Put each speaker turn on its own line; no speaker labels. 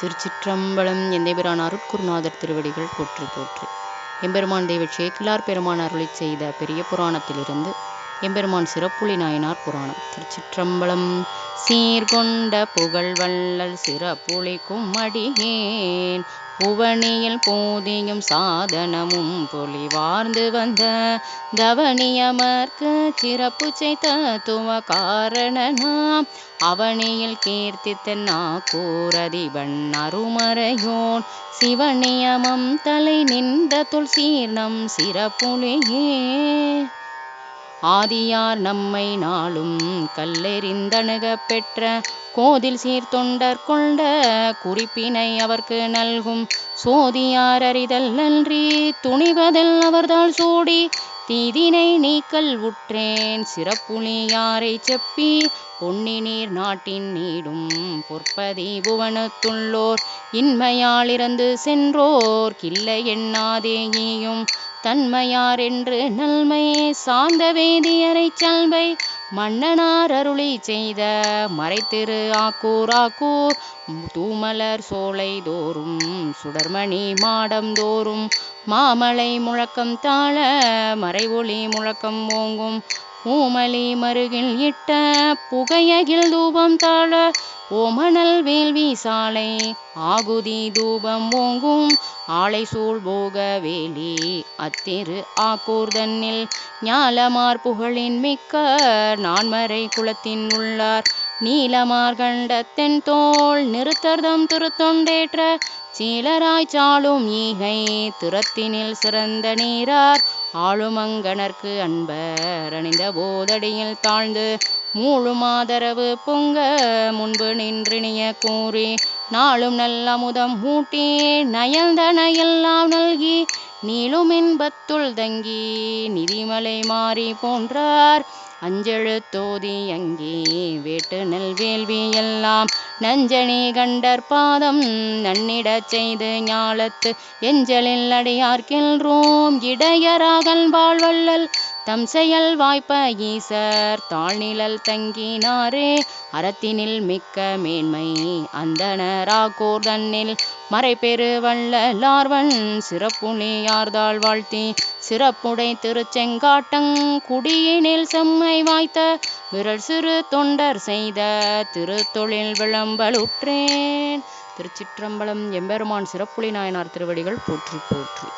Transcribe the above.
திருச்சிற்றம்பலம் எந்தைபிரான் அருட்குருநாதர் திருவடிகள் போற்றி போற்றி. எம்பெருமான் தெய்வ சேக்கிலார் பெருமான் அருளை செய்த பெரிய புராணத்திலிருந்து எம்பெருமான் சிறப்புலி நாயனார் புராணம். திருச்சிற்றம்பலம் சீர்கொண்ட புகழ் வள்ளல் சிறப்புளிக்கும் அடியேன். புவனியில் போதியும் சாதனமும் பொலிவார்ந்து வந்த தவனியமர்க்கு சிறப்பு செய்த துவ காரணனாம் அவனியில் கீர்த்தித்தன் கூறதிவன் அருமறையோன் சிவநியமம் தலை நின்ற துள் சீர்ணம் சிறப்புலியே. ஆதியார் நம்மை நாளும் கல்லெறிந்தணுக பெற்ற கோதில் சீர்தொண்டர் கொண்ட குறிப்பினை அவர்க்கு நல்கும். சோதியார் அறிதல் நன்றி துணிவதில் அவர்தால் சூடி தீதினை நீக்கல் உற்றேன். சிறப்புலியாரைச் செப்பி? பொன்னி நீர் நாட்டின் நீடும் பொற்பதி புவனத்துள்ளோர். இன்மையாளிருந்து சென்றோர். கில்லை எண்ணாதேயும் தன்மையார் என்று நல்மை சார்ந்த வேதியரைச் சல்வை மன்னனார் அருளி செய்த மறைத்திரு ஆக்கூர் ஆக்கூர். தூமலர் சோலை தோறும் சுடர்மணி மாடம் தோறும். மாமலை முழக்கம் தாழ மறைவொளி முழக்கம் ஓங்கும். ஊமலி மருகில் இட்ட புகையகில் தூபம் தாழ ஓமணல் வேள்வி சாலை ஆகுதி தூபம் ஓங்கும் ஆலை சூழ் போக வேலி. அத்திரு ஆக்கூர்தன்னில் ஞாலமார் புகழின் மிக்க நான்மறை குலத்தின் உள்ளார். நீலமார்கண்டத்தின் தோல் தென் தோள் நிறுத்தர்தம் திருத்தொண்டேற்ற சீலராய் சாலும் ஈகை துரத்தினில் சிறந்த நீரார். ஆளுமங்கணர்க்கு அன்பர் அணிந்த போதடியில் தாழ்ந்து மூழுமாதரவு பொங்க முன்பு நின்றினிய கூறி நாளும் நல்ல முதம் ஊட்டி நயந்தன எல்லாம் நல்கி நீளும் இன்பத்துள் தங்கி நிதிமலை மாறி போன்றார். அஞ்செழுத்தோதி அங்கே வேட்டு நெல் வேள்வி எல்லாம். நஞ்சனி கண்டர் பாதம் நன்னிடச் செய்து ஞாலத்து எஞ்சலில் அடியார்கின்றோம் இடையராகல் வாழ்வள்ளல் தம் செயல் வாய்ப்ப ஈசர் தாழ்நிழல் தங்கினாரே. அறத்தினில் மிக்க மேன்மை அந்தனராகோர் தன்னில் மறைபெரு வள்ளலார்வன் சிறப்புணியார்தாள் வாழ்த்தி சிறப்புடை திருச்செங்காட்டங் குடியினில் செம்மை வாய்த்த விரல் சிறு தொண்டர் செய்த திருத்தொழில் விளம்பலுற்றேன். திருச்சிற்றம்பலம் எம்பெருமான் சிறப்புலி நாயனார் திருவடிகள் போற்றி போற்றி.